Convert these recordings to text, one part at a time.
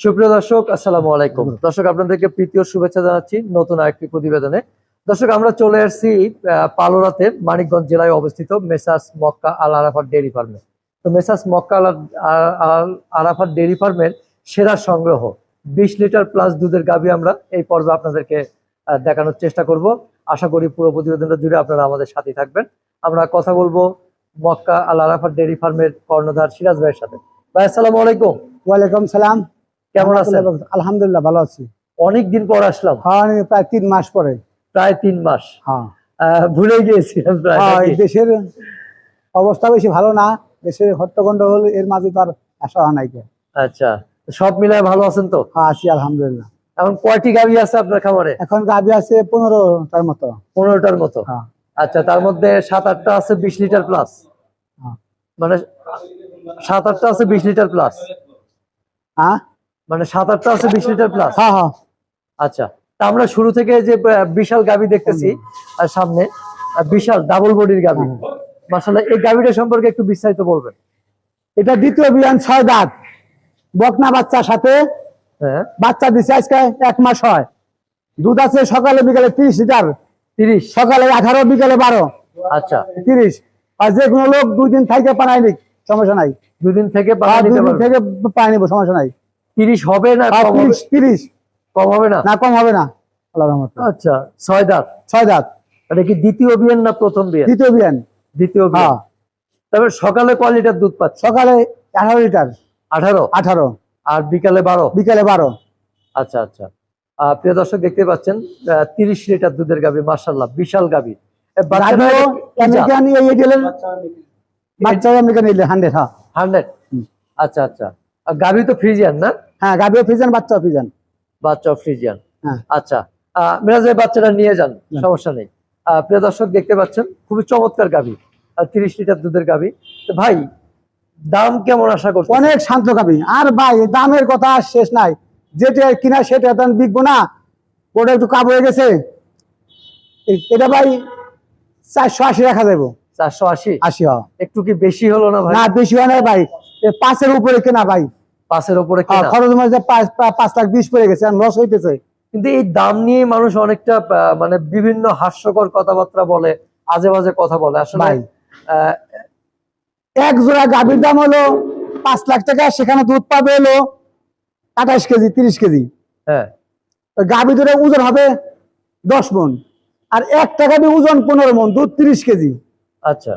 সুপ্রিয় দর্শক আসসালামু আলাইকুম। দর্শক আপনাদেরকে প্রীতীয় শুভেচ্ছা জানাচ্ছি নতুন আরেকটি প্রতিবেদনে। দর্শক আমরা চলে আসছি আহ, পালোরাতে মানিকগঞ্জ জেলায় অবস্থিত মেসাস মক্কা আল আরাফাত ডেয়ারি ফার্মে। তো মেসাস মক্কা আল আ- আল আরাফাত ডেয়ারি ফার্মের সেরা সংগ্রহ বিশ লিটার প্লাস দুধের গাভী আমরা এই পর্বে আপনাদেরকে দেখানোর চেষ্টা করব। আশা করি পুরো প্রতিবেদনটা জুড়ে আপনারা আমাদের সাথে থাকবেন। আমরা কথা বলব মক্কা আল আরাফাত ডেয়ারি ফার্মের কর্ণধার সিরাজ ভাইয়ের সাথে। ভাই আসসালামু আলাইকুম। ওয়ালাইকুম সালাম। কেমন আছেন? আলহামদুলিল্লাহ ভালো আছি। অনেক দিন পর আসলাম। হ্যাঁ প্রায় তিন মাস পরে। প্রায় তিন মাস। হ্যাঁ। ভুলে গিয়েছিলাম হ্যাঁ? দেশের অবস্থা বেশি ভালো না। দেশের হট্টগন্ডগোল এর মাঝে তো আর আসা হয় নাই আচ্ছা সব মিলায় ভালো আছেন তো? হ্যাঁ আছি আলহামদুলিল্লাহ। এখন কয়টি গাভি আছে আপনার খামারে? এখন গাবি আছে পনেরোটার মতো। পনেরোটার মতো? হ্যাঁ। আচ্ছা তার মধ্যে সাত আটটা আছে বিশ লিটার প্লাস। মানে সাত আটটা আছে বিশ লিটার প্লাস। হ্যাঁ? মানে সাত আটটা আছে বিশ লিটার প্লাস হ্যাঁ হ্যাঁ। আচ্ছা তা আমরা শুরু থেকে যে বিশাল গাবি দেখতেছি আর সামনে বিশাল ডাবল বডির গাভি মাসাল্লাহ এই গাভিটা সম্পর্কে একটু বিস্তারিত বলবেন। এটা দ্বিতীয় বিয়ান ছয় দাঁত। বকনা বাচ্চার সাথে হ্যাঁ। বাচ্চা দিছে আজকে এক মাস হয়। দুধ আছে সকালে বিকালে তিরিশ লিটার। তিরিশ? সকালে আঠারো বিকালে বারো। আচ্ছা। তিরিশ। আর যে কোনো লোক দুই দিন থাইকে পানাই নিক সমস্যা নাই। দুদিন থেকে থেকে পানি নিবো সমস্যা নাই। তিরিশ হবে না হবে? তিরিশ তিরিশ। কম হবে না? না কম হবে না। আচ্ছা ছয় দাঁত। ছয় দাঁত। এটা কি দ্বিতীয় বিয়ের না প্রথম বিয়ে দ্বিতীয় বিয়ান। দ্বিতীয় হ্যাঁ। তবে সকালে কয় লিটার দুধ পাচ্ছে? সকালে আঠারো লিটার। আঠারো? আঠারো। আর বিকালে বারো? বিকালে বারো। আচ্ছা আচ্ছা। আহ, প্রিয় দর্শক দেখতে পাচ্ছেন তিরিশ লিটার দুধের গাবি মার্শাল্লাহ বিশাল গাবি হান্ড্রেড হ্যাঁ। হুম। আচ্ছা আচ্ছা। আর গাবি তো ফ্রিজিয়ান না? হ্যাঁ বাচ্চাও ফ্রিজিয়ান হ্যাঁ। আচ্ছা আহ, মিরাজ ভাই বাচ্চাটা নিয়ে যান সমস্যা নেই। আহ, প্রিয় দর্শক দেখতে পাচ্ছেন খুবই চমৎকার তিরিশ লিটার দুধের তো ভাই দাম কেমন আশা অনেক শান্ত গাবি আর ভাই দামের কথা শেষ নাই। যেটা কিনা সেটা বিকবো না। ওটা একটু কাব হয়ে গেছে। এটা ভাই চারশো আশি রাখা যাব চারশো আশি? আশি হ একটু কি বেশি হলো না ভাই? না বেশি হয় না ভাই। পাঁচের উপরে কেনা ভাই। পাঁচের ওপরে হ্যাঁ, খরচ মাঝে পাঁচ লাখ বিশ পড়ে গেছে আর লস হইতেছে। কিন্তু এই দাম নিয়ে মানুষ অনেকটা মানে বিভিন্ন হাস্যকর কথাবার্তা বলে আজে বাজে কথা বলে। আসলে এক জোড়া গাভীর দাম হলো পাঁচ লাখ টাকা সেখানে দুধ পাবে হলো আঠাশ কেজি তিরিশ কেজি। হ্যাঁ। গাভী দুটো ওজন হবে দশ মন আর এক টাকা দিয়ে ওজন পনেরো মন দুধ তিরিশ কেজি। আচ্ছা।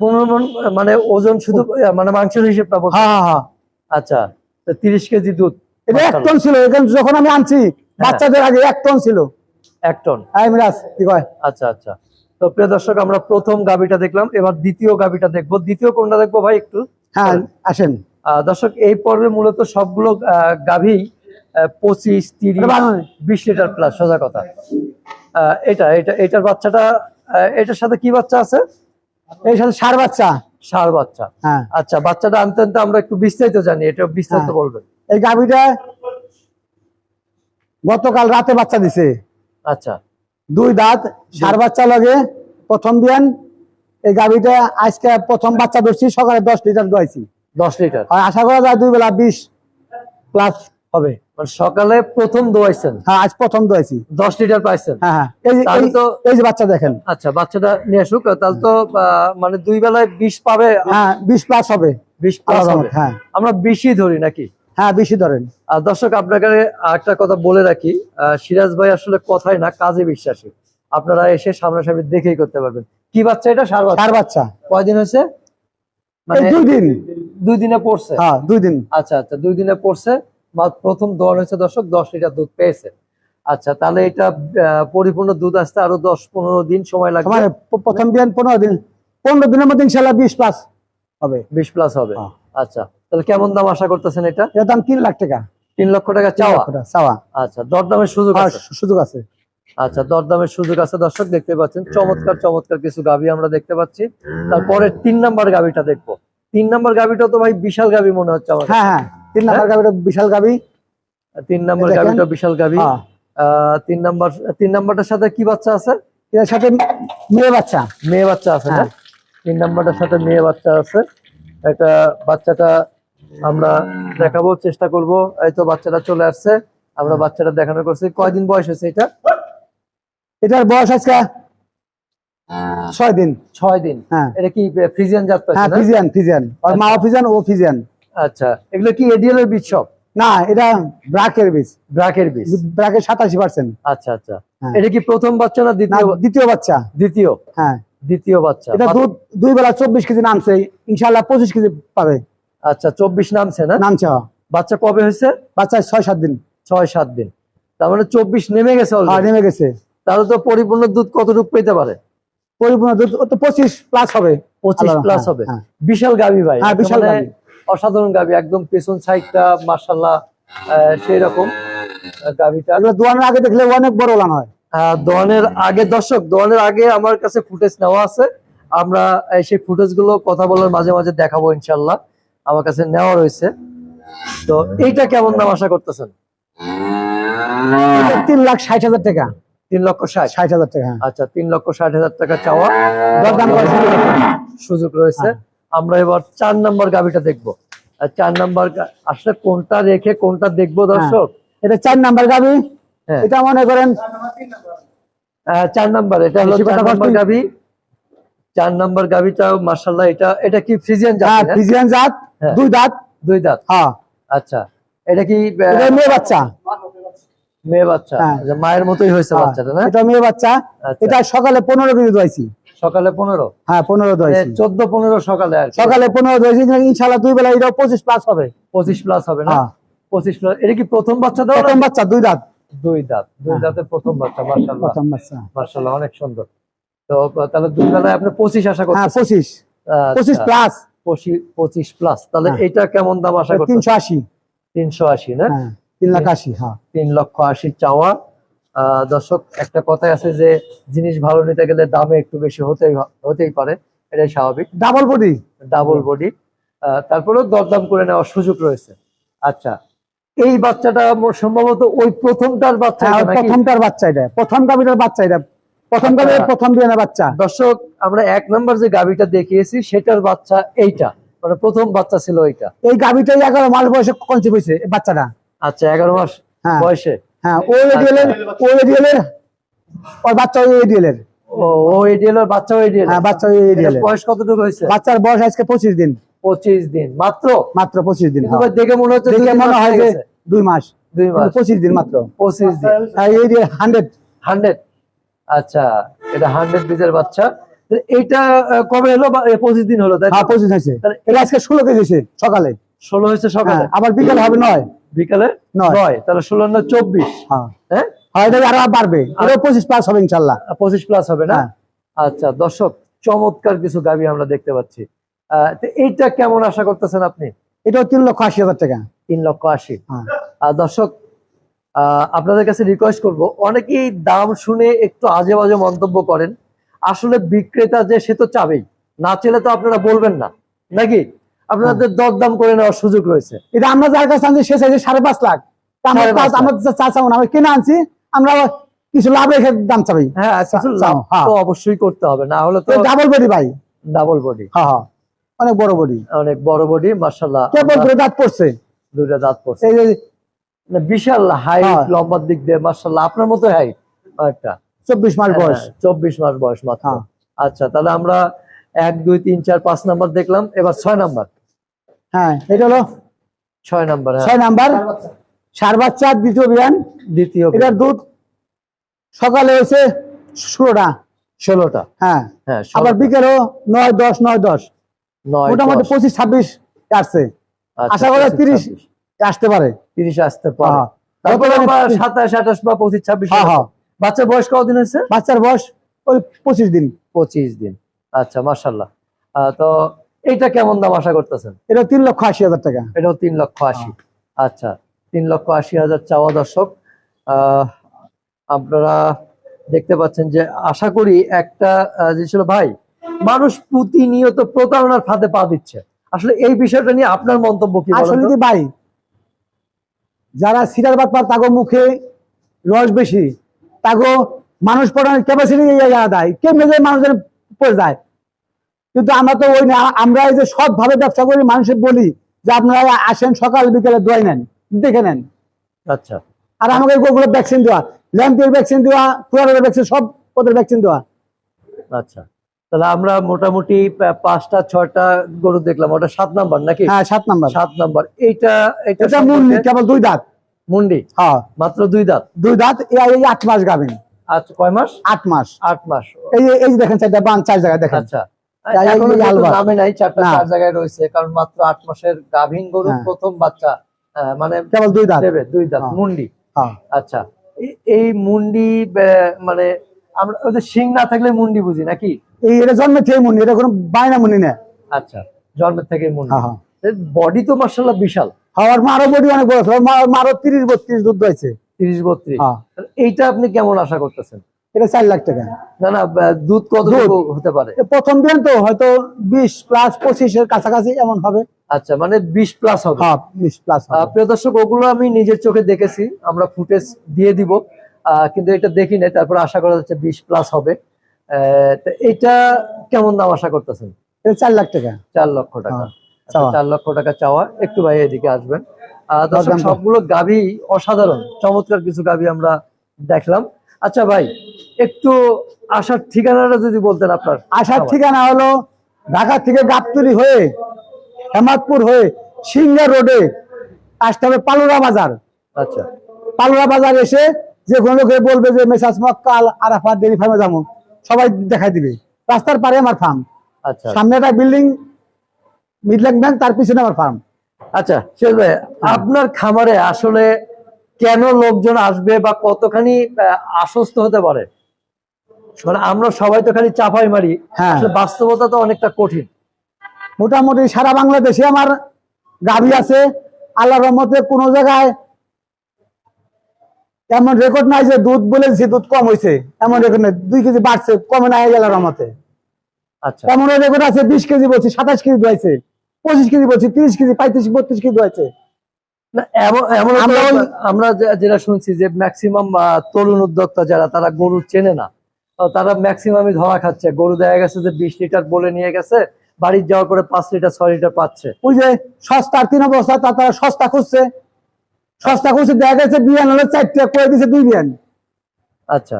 পনেরো মানে ওজন শুধু মানে মাংসের হিসেবটা বলছেন? হ্যাঁ হ্যাঁ হ্যাঁ। আচ্ছা তিরিশ কেজি দুধ এটা এক টন ছিল যখন আমি আনছি বাচ্চাদের আগে এক টন ছিল। এক টন। আই মিরাজ কি কয়? আচ্ছা আচ্ছা। তো প্রিয় দর্শক আমরা প্রথম গাবিটা দেখলাম এবার দ্বিতীয় গাবিটা দেখব। দ্বিতীয় কোনটা দেখব ভাই একটু? হ্যাঁ আসেন। দর্শক এই পর্বে মূলত সবগুলো গাভী পঁচিশ তিরিশ। বিশ লিটার প্লাস সোজা কথা। আহ, এটা এটা এটার বাচ্চাটা এটার সাথে কি বাচ্চা আছে? এই সাথে সার বাচ্চা? ষাঁড় বাচ্চা। হ্যাঁ। আচ্ছা বাচ্চাটা আনতে আনতে আমরা একটু বিস্তারিত জানি এটা বিস্তারিত হ্যাঁ। বলবেন। এই গাভীটা গতকাল রাতে বাচ্চা দিছে। আচ্ছা। দুই দাঁত সার বাচ্চা লাগে। প্রথম বিয়ান এই গাভীটা আজকে প্রথম বাচ্চা ধরছি সকালে দশ লিটার দোয়াইছি। দশ লিটার। আর আশা করা যায় দুই বেলা বিশ প্লাস হবে। মানে সকালে প্রথম দোয়াইছেন? হ্যাঁ আজ প্রথম দোয়াইছি। দশ লিটার পাইছেন? হ্যাঁ হ্যাঁ। এই তো- এই যে বাচ্চা দেখেন। আচ্ছা বাচ্চাটা নিয়ে আসুক তাহলে তো মানে দুই বেলায় বিশ পাবে? হ্যাঁ বিশ প্লাস হবে। বিশ প্লাস হবে। হ্যাঁ। আমরা বেশি ধরি নাকি? হ্যাঁ বেশি ধরেন। আর দর্শক আপনাকে একটা কথা বলে রাখি সিরাজ ভাই আসলে কথাই না কাজে বিশ্বাসী। আপনারা এসে সামনাসামনি দেখেই করতে পারবেন। কি বাচ্চা এটা? সার বাচ্চা। সার বাচ্চা। কয়দিন হয়েছে? মানে দুই দিন। দুই দিনে পড়ছে? হ্যাঁ দুই দিন। আচ্ছা আচ্ছা দুই দিনে পড়ছে। প্রথম দোয়ান হয়েছে দর্শক দশ লিটার দুধ পেয়েছে আচ্ছা তাহলে এটা পরিপূর্ণ দুধ আসতে আরও দশ পনেরো দিন সময় লাগবে। মানে প্রথম বিয়ান পনেরো দিন পনেরো দিনের মধ্যে ইনশাল্লাহ বিশ প্লাস হবে। বিশ প্লাস হবে। হ্যাঁ। আচ্ছা তাহলে কেমন দাম আশা করতেছেন এটা? এর দাম তিন লাখ টাকা। তিন লক্ষ টাকা চাওয়া? চাওয়া। আচ্ছা দরদামের সুযোগ হ্যাঁ, সুযোগ আছে। আচ্ছা দরদামের সুযোগ আছে দর্শক দেখতে পাচ্ছেন চমৎকার চমৎকার কিছু গাভি আমরা দেখতে পাচ্ছি। তারপরে তিন নাম্বার গাভিটা দেখব। তিন নাম্বার গাভিটা তো ভাই বিশাল গাভি মনে হচ্ছে আমার হ্যাঁ হ্যাঁ। তিন নাম্বার বিশাল তিন নাম্বার বিশাল হ্যাঁ। তিন নাম্বার তিন নাম্বারটার সাথে কি বাচ্চা আছে? এর সাথে মেয়ে বাচ্চা। মেয়ে বাচ্চা আছে না? হ্যাঁ। তিন নাম্বারটার সাথে মেয়ে বাচ্চা আছে। একটা বাচ্চাটা আমরা দেখাবো চেষ্টা করব। এই তো বাচ্চাটা চলে আসছে। আমরা বাচ্চাটা দেখানো করছি। কয়দিন বয়স হয়েছে এটা? এটার বয়স আজকে ছয় দিন। ছয় দিন। হ্যাঁ। এটা কি ফ্রিজিয়ান জাত পাচ্ছি হ্যাঁ না? ফিজিয়ান ফিজিয়ান মা ফিজিয়ান ও ফিজিয়ান আচ্ছা। এগুলো কি এডিএল এর বীজ সব? না এটা ব্রাকের বীজ। ব্রাকের বীজ। ব্রাকের সাতাশি পার্সেন্ট আচ্ছা আচ্ছা। হ্যাঁ। এটা কি প্রথম বাচ্চা না দ্বিতীয়? দ্বিতীয় বাচ্চা। দ্বিতীয়? হ্যাঁ। দ্বিতীয় বাচ্চা। এটা দুধ দুই বেলা চব্বিশ কেজি নামছে ইনশাল্লাহ পঁচিশ কেজি পাবে। আচ্ছা চব্বিশ নামছে না? নামছে বাচ্চা কবে হয়েছে? বাচ্চা ছয় সাত দিন। ছয় সাত দিন। তার মানে চব্বিশ নেমে গেছে নেমে গেছে। তাহলে তো পরিপূর্ণ দুধ কতটুকু পেতে পারে? পরিপূর্ণ দুধ পঁচিশ প্লাস হবে। পঁচিশ প্লাস হ্যাঁ, হবে। হ্যাঁ। বিশাল গাবি ভাই। হ্যাঁ, বিশাল মানে গাভী। অসাধারণ গাবি একদম পেছন সাইডটা মার্শাল্লাহ সেই রকম গাবিটা। দোয়ানোর আগে দেখলে অনেক বড় ওলান হয়। দোয়ানের আগে দর্শক দোয়ানের আগে আমার কাছে ফুটেজ নেওয়া আছে। আমরা সেই ফুটেজগুলো কথা বলার মাঝে মাঝে দেখাবো ইনশাল্লাহ আমার কাছে নেওয়া রয়েছে। তো এইটা কেমন দাম আশা করতেছেন? তিন লাখ ষাট হাজার টাকা। তিন লক্ষ ষাট? ষাট হাজার টাকা হ্যাঁ। আচ্ছা তিন লক্ষ ষাট হাজার টাকা চাওয়া। সুযোগ রয়েছে। হ্যাঁ। আমরা এবার চার নাম্বার গাবিটা দেখব। চার নাম্বার আসলে কোনটা রেখে কোনটা দেখব দর্শক? এটা চার নাম্বার গাবি হ্যাঁ। এটা মনে করেন? চার নাম্বার এটা হলো বেশি চার কথা নাম্বার বলছি। চার নাম্বার গাবিটা মার্শাল্লাহ এটা এটা কি ফ্রিজিয়ান হ্যাঁ জাত ফিজিয়ান জাত হ্যাঁ। দুই দাঁত। দুই দাঁত? হ্যাঁ। আচ্ছা এটা কি মেয়ে বাচ্চা। মেয়ে বাচ্চা? হ্যাঁ। আচ্ছা, মায়ের মতোই হয়েছে হ্যাঁ, বাচ্চাটা না? এটা মেয়ে বাচ্চা। আচ্ছা। এটা সকালে পনেরো কেজি দোয়াইছি সকালে পনেরো? হ্যাঁ পনেরো দোয়াইছি চোদ্দ পনেরো সকালে সকালে পনেরো দোয়াইছি ইনশাল্লাহ দুই বেলা পঁচিশ প্লাস হবে। পঁচিশ প্লাস হবে না? হ্যাঁ। পঁচিশ প্লাস এটা কি প্রথম বাচ্চা দাও প্রথম বাচ্চা দুই দাঁত। দুই দাঁত। দুই হ্যাঁ। দাঁতের প্রথম বাচ্চা মার্শাল্লাহ মার্শাল্লাহ অনেক সুন্দর। তো তাহলে দুই বেলায় আপনি পঁচিশ আশা হ্যাঁ করছেন পঁচিশ পঁচিশ প্লাস পঁচিশ প্লাস তাহলে হ্যাঁ। এটা কেমন দাম আশা করছেন তিনশো আশি। তিনশো আশি না? হ্যাঁ তিন লাখ আশি হ্যাঁ। তিন লক্ষ আশি চাওয়া। দর্শক একটা কথাই আছে যে জিনিস ভালো নিতে গেলে দামে একটু বেশি হতেই হতেই পারে। এটাই স্বাভাবিক। ডাবল বডি ডাবল বডি তারপরেও দরদাম করে নেওয়ার সুযোগ রয়েছে। আচ্ছা এই বাচ্চাটা সম্ভবত ওই প্রথমটার বাচ্চা হ্যাঁ? প্রথমটার বাচ্চা এটা। প্রথম গাভিটার বাচ্চা এটা। প্রথম আচ্ছা। গাভিটার প্রথম বিয়ানের বাচ্চা। দর্শক আমরা এক নম্বর যে গাবিটা দেখিয়েছি সেটার বাচ্চা এইটা। মানে প্রথম বাচ্চা ছিল এইটা। এই গাভিটাই এগারো মাস বয়সে কনসিভ হয়েছে এই বাচ্চাটা। আচ্ছা এগারো মাস হ্যাঁ। বয়সে? হ্যাঁ ও এডিএল এর ও এডিএল এর? ওর বাচ্চা ওই এডিএল এর। ও ও বাচ্চা এডিএল হ্যাঁ বাচ্চা এডিএল বয়স কতটুকু হয়েছে? বাচ্চার বয়স আজকে পঁচিশ দিন। পঁচিশ দিন মাত্র? মাত্র পঁচিশ দিন হ্যাঁ। দেখে মনে হচ্ছে দেখে মনে হয় যে গেছে। দুই মাস। দুই মাস। পঁচিশ দিন মাত্র। পঁচিশ দিন। এডিএল হান্ড্রেড হান্ড্রেড আচ্ছা এটা হান্ড্রেড বীজের বাচ্চা। তো এইটা কবে হলো বা এ, পঁচিশ দিন হলো তাই হ্যাঁ পঁচিশ হয়েছে। তাহলে এটা আজকে ষোলো কেজি হয়েছে সকালে। ষোলো হয়েছে সকালে? হ্যাঁ আবার বিকেল হবে নয়। বিকালে নয়। তাহলে ষোলো না চব্বিশ। হ্যাঁ। হ্যাঁ? আরও বাড়বে। এটা পঁচিশ প্লাস হবে ইনশাল্লাহ। পঁচিশ প্লাস হবে না? হ্যাঁ। আচ্ছা দর্শক চমৎকার কিছু গাবি আমরা দেখতে পাচ্ছি। এইটা কেমন আশা করতেছেন আপনি? তিন লক্ষ আশি হাজার টাকা। তিন লক্ষ আশি। দর্শক আপনাদের কাছে রিকোয়েস্ট করব অনেকেই দাম শুনে একটু আজে বাজে মন্তব্য করেন। আসলে বিক্রেতা যে সে তো চাবেই। না চেলে তো আপনারা বলবেন না। নাকি? আপনাদের দরদাম করে নেওয়ার সুযোগ রয়েছে। এটা আমরা যার কাছে আনছি সে চাইছে সাড়ে পাঁচ লাখ। আমরা চা চাবো আমরা কিনে আনছি আমরা কিছু লাভ রেখে দাম চাবি। হ্যাঁ হ্যাঁ। তো অবশ্যই করতে হবে না হলে তো ডাবল বডি ভাই। ডাবল বডি হ্যাঁ হ্যাঁ। অনেক বড় বডি অনেক বড় বডি মার্শাল্লাহ কে বলতো দাঁত পড়ছে? দুইটা দাঁত পড়ছে। এই যে বিশাল হাইট হ্যাঁ। লম্বার দিক দিয়ে মার্শাল্লাহ আপনার মতো হাইট একটা চব্বিশ মাস বয়স। চব্বিশ মাস বয়স মাত্র। হ্যাঁ। আচ্ছা তাহলে আমরা এক দুই তিন চার পাঁচ নাম্বার দেখলাম এবার ছয় নাম্বার। হ্যাঁ এটা হলো ছয় নাম্বার হ্যাঁ। ছয় নাম্বার। সার বাচ্চা। দ্বিতীয় বিয়ান দ্বিতীয় এটার দুধ সকালে হয়েছে ষোলোটা। ষোলোটা। হ্যাঁ। হ্যাঁ আবার বিকেলও নয় দশ নয় দশ। মোটামুটি পঁচিশ ছাব্বিশ আসছে। আচ্ছা, আশা করি তিরিশ আসতে পারে। তিরিশ আসতে পারে। হ্যাঁ। তারপরে আবার সাতাশ আঠাশ বা পঁচিশ ছাব্বিশ বাচ্চার বয়স কতদিন হয়েছে? বাচ্চার বয়স ওই পঁচিশ দিন। পঁচিশ দিন। আচ্ছা মার্শাল্লাহ তো এইটা কেমন দাম আশা করতেছেন? এটা তিন লক্ষ আশি হাজার টাকা। এটাও তিন লক্ষ আশি। আচ্ছা তিন লক্ষ আশি হাজার চাওয়া দর্শক। আহ, আপনারা দেখতে পাচ্ছেন যে আশা করি একটা যে ছিল ভাই মানুষ প্রতিনিয়ত প্রতারণার ফাঁদে পা দিচ্ছে। আসলে এই বিষয়টা নিয়ে আপনার মন্তব্য কি আসলে কি ভাই যারা সিটার বাদ পার তাগো মুখে রস বেশি। তাগো মানুষ পড়ানোর ক্যাপাসিটি দেয় কেমনে যে মানুষ যেন পড়ে যায়। কিন্তু আমরা তো ওই না আমরা এই যে সৎ ভাবে ব্যবসা করি মানুষের বলি যে আপনারা আসেন সকাল বিকেলে দোয়াই নেন দেখে নেন। আচ্ছা। আর আমাকে ওগুলো ভ্যাকসিন দেওয়া ল্যাম্পের ভ্যাকসিন দেওয়া ফুয়ারের ভ্যাকসিন সব ওদের ভ্যাকসিন দেওয়া। আচ্ছা। তাহলে আমরা মোটামুটি পাঁচটা ছয়টা গরু দেখলাম। ওটা সাত নাম্বার নাকি? হ্যাঁ সাত নাম্বার। সাত নাম্বার। এইটা এটা মুন্ডি কেবল দুই দাঁত। মুন্ডি? হ্যাঁ। মাত্র দুই দাঁত? দুই দাঁত এই আট মাস গাবেন আচ্ছা কয় মাস? আট মাস। আট মাস। এই এই দেখেন চারটা বান চার জায়গায় দেখেন। আচ্ছা। এই- এই- এখনও এই যেহেতু আলবা। নামে নাই চারটা চার জায়গায় রয়েছে কারণ মাত্র আট মাসের গাভীন গরু হ্যাঁ। প্রথম বাচ্চা মানে কেবল দুই দাঁত। দেবে দুই দাঁত হ্যাঁ। মুন্ডি। হ্যাঁ। আচ্ছা এই- মুন্ডি মানে আমরা ওই যে শিং না থাকলে মুন্ডি বুঝি নাকি? এই এটা জন্মে থেকে মুন্ডি এটা কোনো বায়না মুন্ডি না। আচ্ছা জন্মের থেকে মুন্ডি। বডি তো মার্শাল্লাহ বিশাল। আমার মারও বডি অনেক বড় ছিল মা- মারও তিরিশ বত্রিশ দুধ হয়েছে তিরিশ বত্রিশ। এইটা আপনি কেমন আশা করতেছেন? এটা চার লাখ টাকা। না না দুধ কতটুকু হতে পারে? প্রথম দিন তো হয়তো বিশ প্লাস পঁচিশের কাছাকাছি এমন হবে। আচ্ছা মানে বিশ প্লাস হবে। হ্যাঁ বিশ প্লাস প্রিয় দর্শক ওগুলো আমি নিজের চোখে দেখেছি আমরা ফুটেজ দিয়ে দিব। কিন্তু এটা দেখি নাই তারপর আশা করা যাচ্ছে বিশ প্লাস হবে। এটা কেমন দাম আশা করতেছেন? চার লাখ টাকা। চার লক্ষ টাকা। হ্যাঁ, আচ্ছা। চার লক্ষ টাকা চাওয়া। একটু ভাই এদিকে আসবেন। দর্শক সবগুলো গাভী অসাধারণ। চমৎকার কিছু গাভী আমরা দেখলাম। আচ্ছা ভাই একটু আসার ঠিকানাটা যদি বলতেন আপনার। আসার ঠিকানা হলো ঢাকা থেকে গাবতলি হয়ে হেমাদপুর হয়ে সিঙ্গা রোডে আসতে হবে পালুরা বাজার। আচ্ছা। পালুরা বাজার এসে যে কোনো লোকে বলবে যে মেসাজ মক্কাল আরাফাত ডেরি ফার্মে যাব। সবাই দেখাই দিবে। রাস্তার পারে আমার ফার্ম আচ্ছা। সামনে একটা বিল্ডিং মিডল্যান্ড ব্যাংক তার পিছনে আমার ফার্ম আচ্ছা শেষ আপনার খামারে আসলে কেন লোকজন আসবে বা কতখানি আশ্বস্ত হতে পারে? মানে আমরা সবাই তো খালি চাপাই মারি। হ্যাঁ। বাস্তবতা তো অনেকটা কঠিন। মোটামুটি সারা বাংলাদেশে আমার গাভী আছে। আল্লাহ রহমতে কোন জায়গায় এমন রেকর্ড নাই যে দুধ বলেছি দুধ কম হয়েছে এমন রেকর্ড নাই। দুই কেজি বাড়ছে কমে নাই গেল রহমতে। আচ্ছা। এমন রেকর্ড আছে বিশ কেজি বলছি সাতাশ কেজি দোয়াইছে। পঁচিশ কেজি বলছি তিরিশ কেজি পঁয়ত্রিশ বত্রিশ কেজি দোয়াইছে। আমরা যেটা শুনছি যে ম্যাক্সিমাম তরুণ উদ্যোক্তা যারা তারা গরু চেনে না। তারা ম্যাক্সিমামই ধরা খাচ্ছে। গরু দেখা গেছে যে বিশ লিটার বলে নিয়ে গেছে বাড়ির যাওয়ার পরে পাঁচ লিটার ছয় লিটার পাচ্ছে। ওই যে সস্তার তিন অবস্থা তা তারা সস্তা খুঁজছে। সস্তা খুঁজছে দেখা গেছে বিয়ান হলে চারটে করে দিছে দুই বিয়ান আচ্ছা।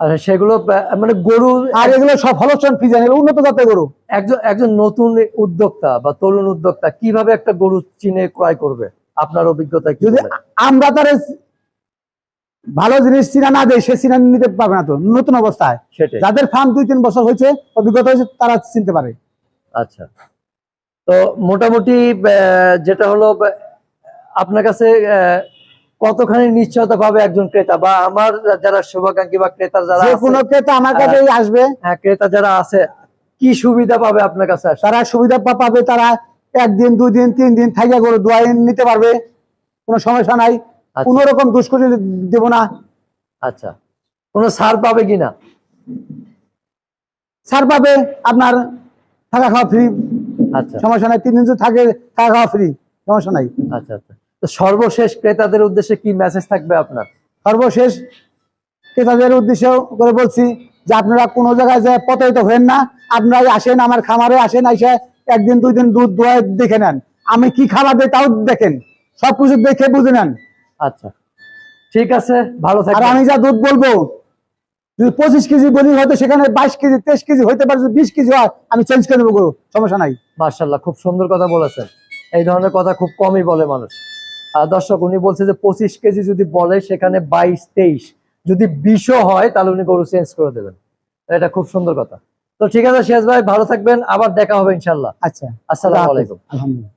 আর সেগুলো মানে গরু আর এগুলো সব হলস্টন ফিজান এগুলো উন্নত জাতের গরু। একজন একজন নতুন উদ্যোক্তা বা তরুণ উদ্যোক্তা কীভাবে একটা গরু চিনে ক্রয় করবে? আপনার অভিজ্ঞতা যদি আমরা তার ভালো জিনিস চিনা না দেয় সে চিনা নিতে পারবে না তো নতুন অবস্থায়। সেটাই। যাদের ফার্ম দুই তিন বছর হয়েছে অভিজ্ঞতা হয়েছে তারা চিনতে পারে। আচ্ছা। তো মোটামুটি যেটা হলো আপনার কাছে আহ, কতখানি নিশ্চয়তা পাবে একজন ক্রেতা? বা আমার যারা শুভাকাঙ্ক্ষী বা ক্রেতা যারা কোনো ক্রেতা আমার কাছেই আসবে। হ্যাঁ, ক্রেতা যারা আছে কি সুবিধা পাবে আপনার কাছে? তারা সুবিধা পাবে তারা একদিন দুই দিন তিন দিন থাইকা গরু দোয়াই নিতে পারবে। কোনো সমস্যা নাই। আচ্ছা। কোনো রকম দুষ্করি দেব না। আচ্ছা। কোনো ছাড় পাবে কিনা ছাড় পাবে আপনার থাকা খাওয়া ফ্রি আচ্ছা। সমস্যা নাই তিন দিন থাকে থাকা খাওয়া ফ্রি সমস্যা নাই। আচ্ছা আচ্ছা। তো সর্বশেষ ক্রেতাদের উদ্দেশ্যে কি মেসেজ থাকবে আপনার? সর্বশেষ ক্রেতাদের উদ্দেশ্য করে বলছি যে আপনারা কোনো জায়গায় যে প্রতারিত হবেন না আপনারা আসেন আমার খামারে আসেন এসে একদিন দুই দিন দুধ দোয়া দেখে নেন। আমি কি খাবার দিই তাও দেখেন সবকিছু দেখে বুঝে নেন। আচ্ছা ঠিক আছে ভালো আর আমি যা দুধ বলব যদি পঁচিশ কেজি বলি হয়তো সেখানে বাইশ কেজি তেইশ কেজি হইতে পারে যদি বিশ কেজি হয় আমি চেঞ্জ করে দেবো সমস্যা নাই। মার্শাল্লাহ খুব সুন্দর কথা বলেছেন। এই ধরনের কথা খুব কমই বলে মানুষ। দর্শক উনি বলছে যে পঁচিশ কেজি যদি বলে সেখানে বাইশ তেইশ। যদি বিশও হয় তাহলে উনি গরু চেঞ্জ করে দেবেন। এটা খুব সুন্দর কথা। তো ঠিক আছে শেষ ভাই ভালো থাকবেন। আবার দেখা হবে ইনশাল্লাহ আচ্ছা। আসসালাম আলাইকুম। আলহামদুলিল্লাহ।